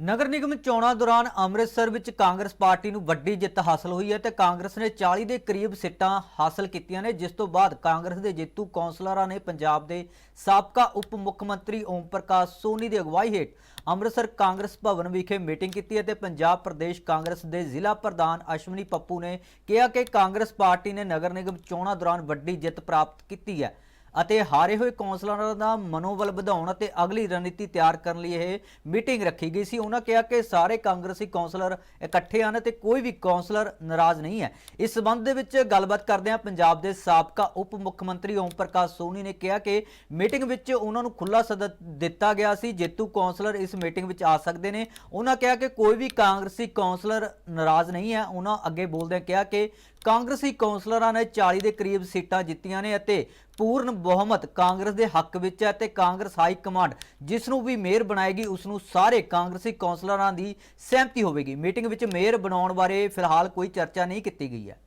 ਨਗਰ ਨਿਗਮ ਚੋਣਾਂ ਦੌਰਾਨ ਅੰਮ੍ਰਿਤਸਰ ਵਿੱਚ ਕਾਂਗਰਸ ਪਾਰਟੀ ਨੂੰ ਵੱਡੀ ਜਿੱਤ ਹਾਸਲ ਹੋਈ ਹੈ ਤੇ ਕਾਂਗਰਸ ਨੇ 40 ਦੇ ਕਰੀਬ ਸੀਟਾਂ ਹਾਸਲ ਕੀਤੀਆਂ ਨੇ, ਜਿਸ ਤੋਂ ਬਾਅਦ ਕਾਂਗਰਸ ਦੇ ਜੇਤੂ ਕੌਂਸਲਰਾਂ ਨੇ ਪੰਜਾਬ ਦੇ ਸਾਬਕਾ ਉਪ ਮੁੱਖ ਮੰਤਰੀ ਓਮ ਪ੍ਰਕਾਸ਼ ਸੋਨੀ ਦੀ ਅਗਵਾਈ ਹੇਠ ਅੰਮ੍ਰਿਤਸਰ ਕਾਂਗਰਸ ਭਵਨ ਵਿਖੇ ਮੀਟਿੰਗ ਕੀਤੀ ਅਤੇ ਪੰਜਾਬ ਪ੍ਰਦੇਸ਼ ਕਾਂਗਰਸ ਦੇ ਜ਼ਿਲ੍ਹਾ ਪ੍ਰਧਾਨ ਅਸ਼ਵਨੀ ਪੱਪੂ ਨੇ ਕਿਹਾ ਕਿ ਕਾਂਗਰਸ ਪਾਰਟੀ ਨੇ ਨਗਰ ਨਿਗਮ ਚੋਣਾਂ ਦੌਰਾਨ ਵੱਡੀ ਜਿੱਤ ਪ੍ਰਾਪਤ ਕੀਤੀ ਹੈ। ਅਤੇ ਹਾਰੇ ਹੋਏ ਕੌਂਸਲਰਾਂ ਦਾ ਮਨੋਬਲ ਵਧਾਉਣ ਅਤੇ ਅਗਲੀ ਰਣਨੀਤੀ ਤਿਆਰ ਕਰਨ ਲਈ ਇਹ ਮੀਟਿੰਗ ਰੱਖੀ ਗਈ ਸੀ। ਉਹਨਾਂ ਕਿਹਾ ਕਿ ਸਾਰੇ ਕਾਂਗਰਸੀ ਕੌਂਸਲਰ ਇਕੱਠੇ ਹਨ ਤੇ ਕੋਈ ਵੀ ਕੌਂਸਲਰ ਨਾਰਾਜ਼ ਨਹੀਂ ਹੈ। ਇਸ ਸਬੰਧ ਦੇ ਵਿੱਚ ਗੱਲਬਾਤ ਕਰਦਿਆਂ ਪੰਜਾਬ ਦੇ ਸਾਬਕਾ ਉਪ ਮੁੱਖ ਮੰਤਰੀ ਓਮ ਪ੍ਰਕਾਸ਼ ਸੋਨੀ ਨੇ ਕਿਹਾ ਕਿ ਮੀਟਿੰਗ ਵਿੱਚ ਉਹਨਾਂ ਨੂੰ ਖੁੱਲਾ ਸੱਦਾ ਦਿੱਤਾ ਗਿਆ ਸੀ। ਜੇਤੂ ਕੌਂਸਲਰ ਇਸ ਮੀਟਿੰਗ ਵਿੱਚ ਆ ਸਕਦੇ ਨੇ। ਉਹਨਾਂ ਕਿਹਾ ਕਿ ਕੋਈ ਵੀ ਕਾਂਗਰਸੀ ਕੌਂਸਲਰ ਨਾਰਾਜ਼ ਨਹੀਂ ਹੈ। ਉਹਨਾਂ ਅੱਗੇ ਬੋਲਦਿਆਂ ਕਿਹਾ ਕਿ ਕਾਂਗਰਸੀ ਕੌਂਸਲਰਾਂ ਨੇ 40 ਦੇ ਕਰੀਬ ਸੀਟਾਂ ਜਿੱਤੀਆਂ ਨੇ ਅਤੇ ਪੂਰਨ ਬਹੁਮਤ ਕਾਂਗਰਸ ਦੇ ਹੱਕ ਵਿੱਚ ਹੈ ਤੇ ਕਾਂਗਰਸ ਹਾਈ ਕਮਾਂਡ ਜਿਸ ਨੂੰ ਵੀ ਮੇਅਰ ਬਣਾਏਗੀ, ਉਸ ਨੂੰ ਸਾਰੇ ਕਾਂਗਰਸੀ ਕੌਂਸਲਰਾਂ ਦੀ ਸਹਿਮਤੀ ਹੋਵੇਗੀ। ਮੀਟਿੰਗ ਵਿੱਚ ਮੇਅਰ ਬਣਾਉਣ ਬਾਰੇ ਫਿਲਹਾਲ ਕੋਈ ਚਰਚਾ ਨਹੀਂ ਕੀਤੀ ਗਈ ਹੈ।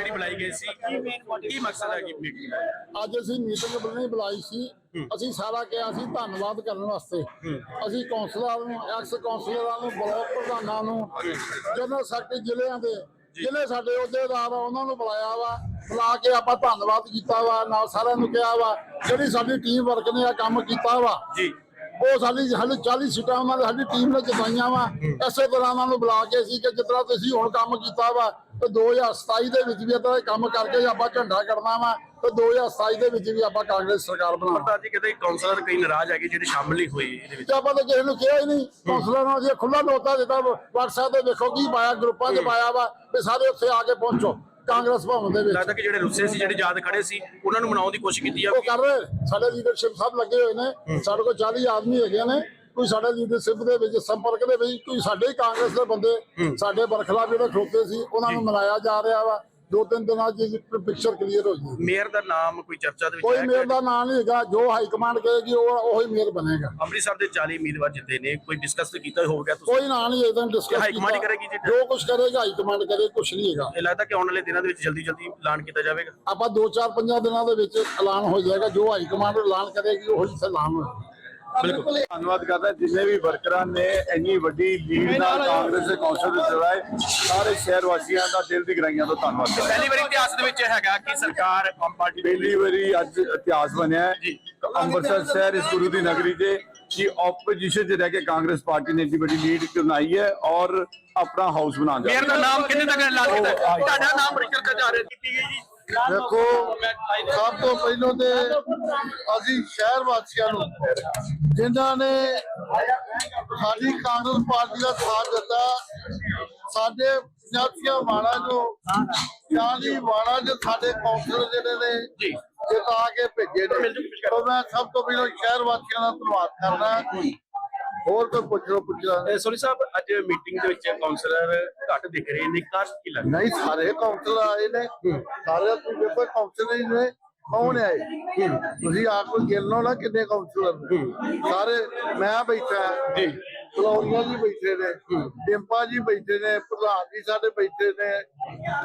ਜਿਹੜੀ ਬੁਲਾਈ ਗਈ ਸੀ ਕੀ ਕੀ ਮਕਸਦ ਹੈ ਕਿ ਮੀਟਿੰਗ ਦਾ ਅੱਜ ਅਸੀਂ ਮੀਟਿੰਗ ਬੁਲਾਈ ਬੁਲਾਈ ਸੀ। ਅਸੀਂ ਸਾਰਾ ਕਿਹਾ ਸੀ ਧੰਨਵਾਦ ਕਰਨ ਵਾਸਤੇ। ਅਸੀਂ ਕੌਂਸਲਰਾਂ ਨੂੰ ਐਕਸ ਕੌਂਸਲਰਾਂ ਨੂੰ ਬਲਾਕ ਪ੍ਰਧਾਨਾਂ ਨੂੰ ਜਨਰਲ ਸੈਕਟਰੀ ਜ਼ਿਲ੍ਹਿਆਂ ਦੇ ਜ਼ਿਲ੍ਹੇ ਸਾਡੇ ਅਹੁਦੇਦਾਰ ਆ ਉਹਨਾਂ ਨੂੰ ਬੁਲਾਇਆ ਵਾ। ਬੁਲਾ ਕੇ ਆਪਾਂ ਧੰਨਵਾਦ ਕੀਤਾ ਵਾ ਨਾਲ ਸਾਰਿਆਂ ਨੂੰ ਕਿਹਾ ਵਾ ਜਿਹੜੀ ਸਾਡੀ ਟੀਮ ਵਰਕ ਨੇ ਆ ਕੰਮ ਕੀਤਾ ਵਾ। ਜੀ। ਉਹ ਸਾਡੀ ਸਾਡੀ 40 ਸੀਟਾਂ ਉਹਨਾਂ ਨੇ ਸਾਡੀ ਟੀਮ ਨੇ ਜਿਤਾਈਆਂ ਵਾ। ਇਸੇ ਤਰ੍ਹਾਂ ਉਹਨਾਂ ਨੂੰ ਬੁਲਾ ਕੇ ਸੀ ਕਿ ਜਿਸ ਤਰ੍ਹਾਂ ਤੁਸੀਂ ਹੁਣ ਕੰਮ ਕੀਤਾ ਵਾ ਤੇ 2027 ਦੇ ਵਿੱਚ ਵੀ ਦੇ ਕੰਮ ਕਰਕੇ ਆਪਾਂ ਝੰਡਾ ਕੱਢਣਾ ਵਾ ਤੇ 2027 ਦੇ ਵਿੱਚ ਵੀ ਆਪਾਂ ਕਾਂਗਰਸ ਸਰਕਾਰ ਬਣਾਵਾਂਗੇ ਪ੍ਰਧਾਨ ਜੀ ਕਹਿੰਦੇ ਕਾਉਂਸਲਰ ਕਈ ਨਾਰਾਜ਼ ਹੈਗੇ ਜਿਹੜੇ ਸ਼ਾਮਲ ਨਹੀਂ ਹੋਏ ਇਹਦੇ ਵਿੱਚ। ਤੇ ਆਪਾਂ ਤਾਂ ਕਿਸੇ ਨੂੰ ਕਿਹਾ ਹੀ ਨਹੀਂ ਕੌਂਸਲਰਾਂ ਨੂੰ ਖੁੱਲਾ ਨੋਟਾ ਦਿੱਤਾ WhatsApp ਤੇ ਦੇਖੋ ਕੀ ਪਾਇਆ ਗਰੁੱਪਾਂ 'ਚ ਪਾਇਆ ਵਾ ਵੀ ਸਾਰੇ ਉੱਥੇ ਆ ਕੇ ਪਹੁੰਚੋ ਕਾਂਗਰਸ ਭਵਨ ਦੇ ਵਿੱਚ। ਲੱਗਦਾ ਕਿ ਜਿਹੜੇ ਰੁੱਸੇ ਸੀ ਜਿਹੜੇ ਯਾਦ ਖੜੇ ਸੀ ਉਹਨਾਂ ਨੂੰ ਮਨਾਉਣ ਦੀ ਕੋਸ਼ਿਸ਼ ਕੀਤੀ ਆ। ਉਹ ਕਰ ਰਹੇ ਸਾਡੇ ਲੀਡਰਸ਼ਿਪ ਸਭ ਲੱਗੇ ਹੋਏ ਨੇ ਸਾਡੇ ਕੋਲ 40 ਆਦਮੀ ਹੈਗੇ ਨੇ ਕੋਈ ਸਾਡੇ ਲੀਡਰਸ਼ਿਪ ਦੇ ਵਿੱਚ ਸੰਪਰਕ ਦੇ ਵਿੱਚ ਕੋਈ ਸਾਡੇ ਹੀ ਕਾਂਗਰਸ ਦੇ ਬੰਦੇ ਸਾਡੇ ਬਰਖਲਾ ਜਿਹੜੇ ਖਲੋਤੇ ਸੀ ਉਹਨਾਂ ਨੂੰ ਮਨਾਇਆ ਜਾ ਰਿਹਾ ਵਾ। ਦੋ ਤਿੰਨ ਦਿਨਾਂ 'ਚ ਪਿਕਚਰ ਕਲੀਅਰ ਹੋ ਜਾਊਗੀ। ਮੇਅਰ ਦਾ ਨਾਮ ਕੋਈ ਚਰਚਾ ਦੇ ਵਿੱਚ ਕੋਈ ਮੇਅਰ ਦਾ ਨਾਂ ਨਹੀਂ ਹੈਗਾ ਜੋ ਹਾਈ ਕਮਾਂਡ ਕਹੇਗੀ ਉਹ ਉਹੀ ਮੇਅਰ ਬਣੇਗਾ। ਅੰਮ੍ਰਿਤਸਰ ਦੇ 40 ਉਮੀਦਵਾਰ ਜਿੱਤੇ ਨੇ ਕੋਈ ਡਿਸਕਸ ਕੀਤਾ ਹੋਵੇਗਾ ਤੁਸੀਂ? ਕੋਈ ਨਾਂ ਨਹੀਂ ਇਦਾਂ ਡਿਸਕਸ ਹਾਈ ਕਮਾਂਡ ਹੀ ਕਰੇਗੀ ਜੀ? ਜੋ ਕੁਝ ਕਰੇਗਾ ਹਾਈ ਕਮਾਂਡ ਕਰੇ ਕੁਝ ਨਹੀਂ ਹੈਗਾ। ਇਹ ਲੱਗਦਾ ਕਿ ਆਉਣ ਵਾਲੇ ਦਿਨਾਂ ਦੇ ਵਿੱਚ ਜਲਦੀ ਜਲਦੀ ਐਲਾਨ ਕੀਤਾ ਜਾਵੇਗਾ। ਆਪਾਂ 2-4 ਪੰਜਾਂ ਦਿਨਾਂ ਦੇ ਵਿੱਚ ਐਲਾਨ ਹੋ ਜਾਏਗਾ ਜੋ ਹਾਈ ਕਮਾਂਡ ਐਲਾਨ ਕਰੇਗੀ ਉਹ ਐਲਾਨ ਹੋਏਗਾ। ਬਿਲਕੁਲ। ਧੰਨਵਾਦ ਕਰਦਾ ਜਿੰਨੇ ਵੀ ਵਰਕਰਾਂ ਨੇ ਇੰਨੀ ਵੱਡੀ ਲੀਡ ਨਾਲ ਕਾਂਗਰਸ ਦੇ ਕੌਂਸਲ ਨੂੰ ਚਲਾਏ ਸਾਰੇ ਸ਼ਹਿਰ ਵਾਸੀਆਂ ਦਾ ਦਿਲ ਦੀ ਗਰਾਈਆਂ ਤੋਂ ਧੰਨਵਾਦ ਕਰਦਾ। ਪਹਿਲੀ ਵਾਰੀ ਇਤਿਹਾਸ ਦੇ ਵਿੱਚ ਹੈਗਾ ਕਿ ਸਰਕਾਰ ਆਮ ਪਾਰਟੀ ਦੀ ਪਹਿਲੀ ਵਾਰੀ ਅੱਜ ਇਤਿਹਾਸ ਬਣਿਆ ਹੈ। ਅੰਮ੍ਰਿਤਸਰ ਸ਼ਹਿਰ ਇਸ ਗੁਰੂ ਦੀ ਨਗਰੀ ਤੇ ਕਿ ਆਪੋਜੀਸ਼ਨ 'ਚ ਰਹਿ ਕੇ ਕਾਂਗਰਸ ਪਾਰਟੀ ਨੇ ਇੰਨੀ ਵੱਡੀ ਲੀਡ ਬਣਾਈ ਹੈ ਔਰ ਆਪਣਾ ਹਾਊਸ ਬਣਾ ਮੇਅਰ ਦਾ ਨਾਮ ਕਿੰਨੇ ਤੱਕ ਐਲਾਨ ਕੀਤਾ? ਤੁਹਾਡਾ ਨਾਮ ਬ੍ਰੇਕਰ ਤੇ ਜਾ ਰਿਹਾ ਕੀਤੀ ਗਈ ਜੀ। ਦੇਖੋ ਸਭ ਤੋਂ ਪਹਿਲਾਂ ਤੇ ਅਸੀਂ ਸ਼ਹਿਰ ਵਾਸੀਆਂ ਨੂੰ ਜਿਨ੍ਹਾਂ ਨੇ ਸਾਡੀ ਕਾਂਗਰਸ ਪਾਰਟੀ ਦਾ ਸਾਥ ਦਿੱਤਾ ਸਾਡੇ ਪੰਜਾਬੀਆਂ ਮਾਣਾ ਜੋ 40 ਮਾਣਾ ਜੋ ਸਾਡੇ ਕੌਂਸਲਰ ਜਿਹੜੇ ਨੇ ਜੀ। ਜਿਤਾ ਕੇ ਭੇਜੇ ਨੇ। ਤੋਂ ਮੈਂ ਸਭ ਤੋਂ ਪਹਿਲਾਂ ਸ਼ਹਿਰ ਵਾਸੀਆਂ ਦਾ ਧੰਨਵਾਦ ਕਰਦਾ। ਹੋਰ ਕੋਈ ਪੁੱਛ ਲਓ ਪੁੱਛਣਾ ਇਹ ਸੋਰੀ ਸਾਹਿਬ ਅੱਜ ਮੀਟਿੰਗ ਦੇ ਵਿੱਚ ਕਾਉਂਸਲਰ ਘੱਟ ਦਿਖ ਰਹੇ ਨੇ ਕਾਰਨ ਕੀ ਲੱਗਦਾ? ਨਹੀਂ ਸਾਰੇ ਕਾਉਂਸਲਰ ਆਏ ਨੇ। ਸਾਰੇ ਤੁਸੀਂ ਦੇਖੋ ਕਾਉਂਸਲਰ ਹੀ ਨੇ। ਕੌਣ ਆਏ ਤੁਸੀਂ ਆਪ ਕੋਈ ਗਿਣ ਲਓ ਨਾ ਕਿੰਨੇ ਕਾਉਂਸਲਰ ਨੇ। ਸਾਰੇ ਮੈਂ ਬੈਠਾ ਜੀ। ਕਲੋਰੀਆ ਜੀ ਬੈਠੇ ਨੇ। ਡਿੰਪਾ ਜੀ ਬੈਠੇ ਨੇ ਪ੍ਰਧਾਨ ਜੀ ਸਾਡੇ ਬੈਠੇ ਨੇ।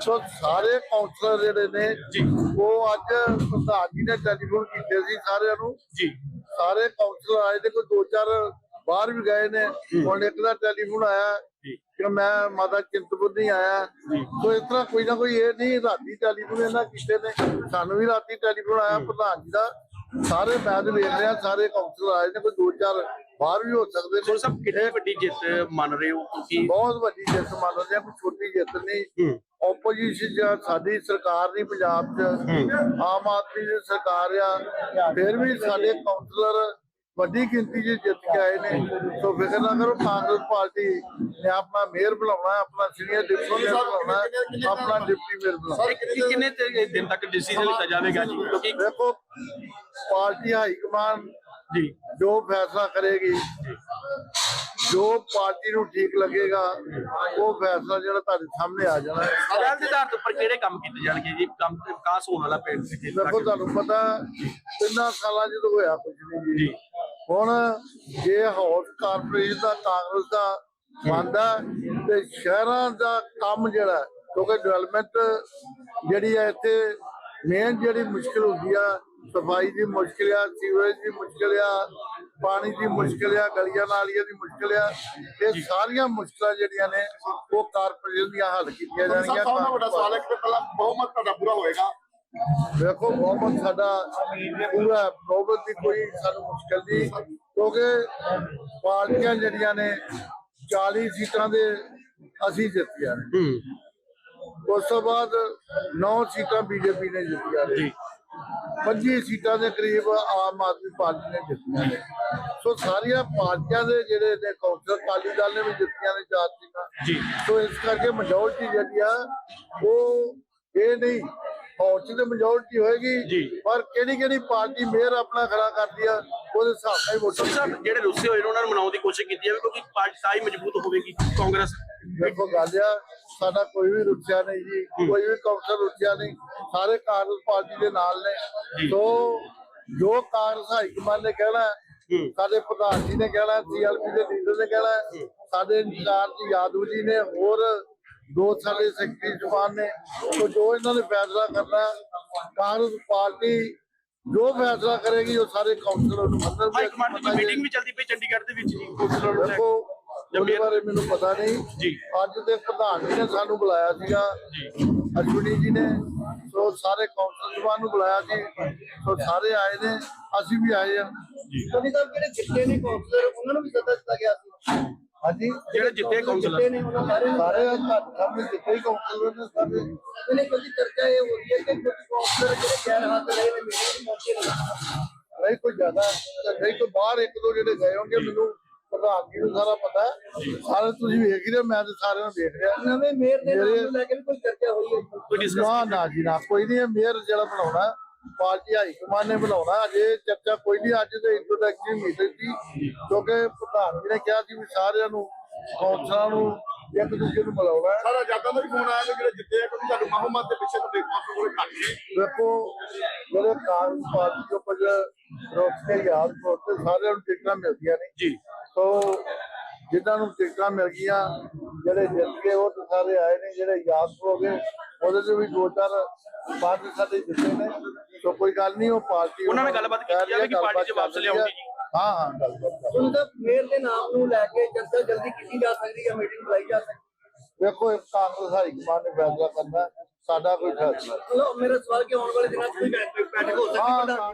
ਸੋ ਸਾਰੇ ਕਾਉਂਸਲਰ ਜਿਹੜੇ ਨੇ ਜੀ। ਉਹ ਅੱਜ ਪ੍ਰਧਾਨ ਜੀ ਨੇ ਟੈਲੀਫੋਨ ਕੀਤੇ ਸੀ ਸਾਰਿਆਂ ਨੂੰ। ਜੀ। ਸਾਰੇ ਕਾਉਂਸਲਰ ਆਏ ਤੇ ਕੋਈ ਦੋ ਚਾਰ ਬਾਹਰ ਵੀ ਗਏ ਨੇ। ਹੁਣ ਇੱਕ ਦਾ ਟੈਲੀਫੋਨ ਆਇਆ ਕਿ ਮੈਂ ਮਾਤਾ ਚਿੰਤਪੁਰਨੀ ਆਇਆ। ਸੋ ਇਸ ਤਰ੍ਹਾਂ ਕੋਈ ਨਾ ਕੋਈ ਇਹ ਨਹੀਂ ਰਾਤੀ ਟੈਲੀਫੋਨ ਇਹਨਾਂ ਕੀਤੇ ਨੇ। ਸਾਨੂੰ ਵੀ ਰਾਤੀ ਟੈਲੀਫੋਨ ਆਇਆ ਪ੍ਰਧਾਨ ਜੀ ਦਾ। ਸਾਰੇ ਮੈਚ ਵੇਖ ਰਹੇ ਆ ਸਾਰੇ ਕਾਉਂਸਲਰ ਆਏ ਨੇ ਕੋਈ ਦੋ ਚਾਰ ਬਾਹਰ ਵੀ ਹੋ ਸਕਦੇ ਨੇ। ਸਾਹਿਬ ਕਿੰਨੀ ਵੱਡੀ ਜਿੱਤ ਮੰਨ ਰਹੇ ਹੋ ਕਿਉਂਕਿ ਬਹੁਤ ਵੱਡੀ ਜਿੱਤ ਮੰਨ ਰਹੇ ਆ ਕੋਈ ਛੋਟੀ ਜਿੱਤ ਨਹੀਂ। ਆਪੋਜੀਸ਼ਨ ਜਾਂ ਸਾਡੀ ਸਰਕਾਰ ਨਹੀਂ ਪੰਜਾਬ 'ਚ। ਆਮ ਆਦਮੀ ਦੀ ਸਰਕਾਰ ਆ। ਫਿਰ ਵੀ ਸਾਡੇ ਕਾਉਂਸਲਰ ਵੱਡੀ ਗਿਣਤੀ 'ਚ ਜਿੱਤ ਕੇ ਆਏ ਨੇ। ਸੋ ਫਿਕਰ ਨਾ ਕਰੋ ਕਾਂਗਰਸ ਪਾਰਟੀ ਨੇ ਆਪਣਾ ਮੇਅਰ ਬਣਾਉਣਾ ਆਪਣਾ ਸੀਨੀਅਰ ਡਿਪਟੀ ਮੇਅਰ ਬਣਾਉਣਾ ਆਪਣਾ ਡਿਪਟੀ ਮੇਅਰ ਬਣਾਉਣਾ ਕਿ ਕਿੰਨੇ ਦਿਨ ਤੱਕ ਡਿਸੀਜਨ ਲਿੱਤਾ ਜਾਵੇਗਾ ਜੀ? ਕਿਉਂਕਿ ਦੇਖੋ ਪਾਰਟੀ ਹਾਈ ਕਮਾਂਡ ਜੀ। ਜੋ ਫੈਸਲਾ ਕਰੇਗੀ ਜੋ ਪਾਰਟੀ ਨੂੰ ਠੀਕ ਲੱਗੇਗਾ ਉਹ ਫੈਸਲਾ ਜਿਹੜਾ ਤੁਹਾਡੇ ਸਾਹਮਣੇ ਆ ਜਾਣਾ ਹੈ। ਅਦਾਲਤ ਦੇ ਆਧਾਰ ਉੱਪਰ ਕਿਹੜੇ ਕੰਮ ਕੀਤੇ ਜਾਣਗੇ ਜੀ? ਕੰਮ ਵਿਕਾਸ ਹੋਣ ਵਾਲਾ ਪਿੰਡ ਵਿੱਚ ਦੇਖੋ ਤੁਹਾਨੂੰ ਪਤਾ ਤਿੰਨਾਂ ਸਾਲਾਂ ਤਾਂ ਹੋਇਆ ਕੁਝ ਨਹੀਂ ਜੀ। ਹੁਣ ਜੇ ਹਾਊਸ ਕਾਰਪੋਰੇਸ਼ਨ ਦਾ ਕਾਂਗਰਸ ਦਾ ਮੰਨਦਾ ਤੇ ਸ਼ਹਿਰਾਂ ਦਾ ਕੰਮ ਜਿਹੜਾ ਕਿਉਂਕਿ ਡਿਵੈਲਪਮੈਂਟ ਜਿਹੜੀ ਹੈ ਇੱਥੇ ਮੇਨ ਜਿਹੜੀ ਮੁਸ਼ਕਲ ਹੁੰਦੀ ਆ ਸਫ਼ਾਈ ਦੀ ਮੁਸ਼ਕਲ ਆ ਸੀਵਰੇਜ ਦੀ ਮੁਸ਼ਕਲ ਆ ਪਾਣੀ ਦੀ ਮੁਸ਼ਕਲ ਆ ਗਲੀਆਂ ਨਾਲੀਆਂ ਦੀ ਮੁਸ਼ਕਲ ਆ ਇਹ ਸਾਰੀਆਂ ਮੁਸ਼ਕਲਾਂ ਜਿਹੜੀਆਂ ਨੇ ਉਹ ਕਾਰਪੋਰੇਸ਼ਨ ਦੀਆਂ ਹੱਲ ਕੀਤੀਆਂ ਸਭ ਜਾਣਗੀਆਂ ਤੋਂ ਵੱਡਾ ਸਵਾਲ ਹੈ ਕਿ ਪਹਿਲਾਂ ਬਹੁਮਤ ਤੁਹਾਡਾ ਪੂਰਾ ਹੋਏਗਾ ਵੇਖੋ ਬਹੁਤ ਸਾਡਾ ਪੂਰਾ ਨੌਬਤ ਦੀ ਕੋਈ ਸਾਨੂੰ ਮੁਸ਼ਕਲ ਨਹੀਂ ਕਿਉਂਕਿ ਪਾਰਟੀਆਂ ਜਿਹੜੀਆਂ ਨੇ 40 ਸੀਟਾਂ ਦੇ ਅਸੀਂ ਜਿੱਤੀਆਂ ਨੇ। ਉਸ ਤੋਂ ਬਾਅਦ 9 ਸੀਟਾਂ ਬੀਜੇਪੀ ਨੇ ਜਿੱਤੀਆਂ ਨੇ। 25 ਸੀਟਾਂ ਦੇ ਕਰੀਬ ਆਮ ਆਦਮੀ ਪਾਰਟੀ ਨੇ ਜਿੱਤੀਆਂ ਨੇ। ਸੋ ਸਾਰੀਆਂ ਪਾਰਟੀਆਂ ਦੇ ਜਿਹੜੇ ਨੇ ਕੌਂਸਲ ਅਕਾਲੀ ਦਲ ਨੇ ਵੀ ਜਿੱਤੀਆਂ ਨੇ ਚਾਰ ਸੀਟਾਂ। ਜੀ। ਸੋ ਇਸ ਕਰਕੇ ਮੈਜੋਰਟੀ ਜਿਹੜੀ ਆ ਉਹ ਇਹ ਨਹੀਂ ਫੌਜ ਦੀ ਮੈਜੋਰਟੀ ਹੋਏਗੀ। ਪਰ ਕਿਹੜੀ ਕਿਹੜੀ ਪਾਰਟੀ ਮੇਅਰ ਆਪਣਾ ਖੜਾ ਕਰਦੀ ਆ ਉਹਦੇ ਹਿਸਾਬ ਨਾਲ ਹੀ ਵੋਟਾਂ ਸਾਹਿਬ ਜਿਹੜੇ ਰੁੱਸੇ ਹੋਏ ਨੇ ਉਹਨਾਂ ਨੂੰ ਮਨਾਉਣ ਦੀ ਕੋਸ਼ਿਸ਼ ਕੀਤੀ ਜਾਵੇ ਕਿਉਂਕਿ ਪਾਰਟੀ ਤਾਂ ਹੀ ਮਜ਼ਬੂਤ ਹੋਵੇਗੀ ਕਾਂਗਰਸ। ਦੇਖੋ ਗੱਲ ਆ ਸਾਡਾ ਕੋਈ ਵੀ ਰੁੱਸਿਆ ਨਹੀਂ ਜੀ ਕੋਈ ਵੀ ਕੌਂਸਲ ਰੁੱਸਿਆ ਨਹੀਂ ਸਾਰੇ ਕਾਂਗਰਸ ਪਾਰਟੀ ਦੇ ਨਾਲ ਨੇ। ਸੋ ਜੋ ਕਾਂਗਰਸ ਹਾਈ ਕਮਾਂਡ ਨੇ ਕਹਿਣਾ ਸਾਡੇ ਪ੍ਰਧਾਨ ਜੀ ਨੇ ਕਹਿਣਾ ਸੀਐਲਪੀ ਦੇ ਲੀਡਰ ਨੇ ਕਹਿਣਾ ਸਾਡੇ ਇੰਚਾਰਜ ਯਾਦਵ ਜੀ ਨੇ ਹੋਰ ਦੋ ਸਾਡੇ ਸੈਕਟਰੀ ਜਵਾਨ ਨੇ। ਸੋ ਜੋ ਇਹਨਾਂ ਨੇ ਫੈਸਲਾ ਕਰਨਾ ਕਾਂਗਰਸ ਪਾਰਟੀ ਜੋ ਫੈਸਲਾ ਕਰੇਗੀ ਉਹ ਸਾਰੇ ਕਾਉਂਸਲਰ ਨੂੰ ਮੰਨਣਗੇ ਹਾਈ ਕਮਾਂਡ ਦੀ ਮੀਟਿੰਗ ਵੀ ਚੱਲਦੀ ਪਈ ਚੰਡੀਗੜ੍ਹ ਦੇ ਵਿੱਚ ਜੀ। ਕੌਂਸਲਰ ਨੂੰ ਲੈ ਦੇਖੋ ਕੇ। ਉਹਦੇ ਬਾਰੇ ਮੈਨੂੰ ਪਤਾ ਨਹੀਂ। ਜੀ। ਅੱਜ ਦੇ ਪ੍ਰਧਾਨ ਜੀ ਨੇ ਸਾਨੂੰ ਬੁਲਾਇਆ ਸੀਗਾ। ਅਸ਼ਵਨੀ ਜੀ ਨੇ। ਸੋ ਸਾਰੇ ਕੌਂਸਲ ਜਵਾਨ ਨੂੰ ਬੁਲਾਇਆ ਸੀ। ਸੋ ਸਾਰੇ ਆਏ ਨੇ। ਅਸੀਂ ਵੀ ਆਏ ਹਾਂ। ਕਦੀ ਤਾਂ ਜਿਹੜੇ ਜਿੱਤੇ ਨੇ ਕੌਂਸਲਰ? ਉਹਨਾਂ ਨੂੰ ਵੀ ਸੱਦਾ ਦਿੱਤਾ ਗਿਆ ਸੀ। ਹਾਂਜੀ। ਜਿਹੜੇ ਜਿੱਤੇ ਕੌਂਸਲਰ ਨੇ ਸਾਰੇ ਸਾਰੇ ਸਾਹਮਣੇ ਜਿੱਥੇ ਹੀ ਕੌਂਸਲਰ ਨੇ ਸਾਰੇ ਇਹਨੇ ਕਦੀ ਚਰਚਾ ਇਹ ਹੋ ਰਹੀ ਹੈ ਕਿ ਕੁਝ ਕੌਂਸਲਰ ਜਿਹੜੇ ਗੈਰ ਹਾਜ਼ਰ ਰਹੇ ਨੇ ਵਿੱਚ ਮੌਕੇ ਨਹੀਂ ਨਹੀਂ ਕੋਈ ਜ਼ਿਆਦਾ ਨਹੀਂ। ਕੋਈ ਬਾਹਰ ਇੱਕ ਦੋ ਜਿਹੜੇ ਗਏ ਹੋਣਗੇ ਮੈਨੂੰ ਪ੍ਰਧਾਨ ਜੀ ਨੂੰ ਸਾਰਾ ਪਤਾ ਹੈ। ਸਾਰੇ ਤੁਸੀਂ ਵੇਖ ਹੀ ਰਹੇ ਹੋ, ਮੈਂ ਤਾਂ ਸਾਰਿਆਂ ਨੂੰ ਦੇਖ ਰਿਹਾ। ਨਵੇਂ ਮੇਅਰ ਦੇ ਨਾਮ ਮੇਰੇ- ਨੂੰ ਲੈ ਕੇ ਕੋਈ ਚਰਚਾ ਹੋਈ ਹੈ? ਕੋਈ ਡਿਸਕਸ ਨਾ ਨਾ ਜੀ ਨਾ ਕੋਈ ਨਹੀਂ ਮੇਅਰ ਜਿਹੜਾ ਬਣਾਉਣਾ ਪਾਰਟੀ ਹਾਈ ਕਮਾਂਡ ਨੇ ਬਣਾਉਣਾ ਅਜੇ ਚਰਚਾ ਕੋਈ ਨਹੀਂ ਅੱਜ ਦੇ ਇੰਟਰੋਡਕਟਰੀ ਮੀਟਿੰਗ ਸੀ ਕਿਉਂਕਿ ਪ੍ਰਧਾਨ ਜੀ ਨੇ ਕਿਹਾ ਸੀ ਵੀ ਸਾਰਿਆਂ ਨੂੰ ਕੌਂਸਲਰਾਂ ਨੂੰ ਇੱਕ ਦੂਜੇ ਨੂੰ ਬੁਲਾਉਣਾ। ਸਾਰਾ ਜਾਤਾਂ ਦਾ ਵੀ ਫੋਨ ਆਇਆ ਕਿ ਜਿਹੜੇ ਜਿੱਤੇ ਆ ਕਿਉਂਕਿ ਤੁਹਾਨੂੰ ਮਹੰਮਦ ਦੇ ਪਿੱਛੇ ਤੁਹਾਡੇ ਕੌਂਸਲ ਕੋਲ ਘੱਟ ਦੇਖੋ ਜਿਹੜੇ ਕਾਂਗਰਸ ਪਾਰਟੀ ਤੋਂ ਕੁਝ ਰੋਕਦੇ ਯਾਦ ਕੋਤੇ ਸਾਰਿਆਂ ਨੂੰ ਟਿਕਟਾਂ ਮਿਲਦੀਆਂ ਨੇ। ਜੀ। ਸੋ ਜਿਨ੍ਹਾਂ ਨੂੰ ਟਿਕਟਾਂ ਮਿਲ ਗਈਆਂ ਜਿਹੜੇ ਜਿੱਤ ਗਏ ਉਹ ਤਾਂ ਸਾਰੇ ਆਏ ਨੇ ਜਿਹੜੇ ਯਾਦ ਹੋ ਗਏ ਉਹਦੇ ਚ ਵੀ ਦੋ ਚਾਰ ਪੰਜ ਸਾਡੇ ਜਿੱਤੇ ਨੇ ਸੋ ਕੋਈ ਗੱਲ ਨਹੀਂ ਉਹ ਪਾਰਟੀ ਉਹਨਾਂ ਨਾਲ ਗੱਲਬਾਤ ਕੀਤੀ ਜਾਵੇ ਕਿ ਪਾਰਟੀ 'ਚ ਵਾਪਸ ਲਿਆਉਣਗੇ ਜੀ। ਹਾਂ ਹਾਂ ਗੱਲਬਾਤ ਤਾਂ ਮੇਅਰ ਦੇ ਨਾਮ ਨੂੰ ਲੈ ਕੇ ਚਰਚਾ ਜਲਦੀ ਕੀਤੀ ਜਾ ਸਕਦੀ ਹੈ ਮੀਟਿੰਗ ਬੁਲਾਈ ਜਾ ਸਕਦੀ। ਵੇਖੋ ਇਹ ਕਾਂਗਰਸ ਹਾਈ ਕਮਾਂਡ ਨੇ ਫੈਸਲਾ ਕਰਨਾ ਸਾਡਾ ਕੋਈ ਫੈਸਲਾ ਮੇਰਾ ਸਵਾਲ ਕਿ ਆਉਣ ਵਾਲੇ ਦਿਨਾਂ 'ਚ ਕੋਈ ਬੈਠ- ਬੈਠਕ ਹੋ ਸਕਦੀ ਹਾਂ?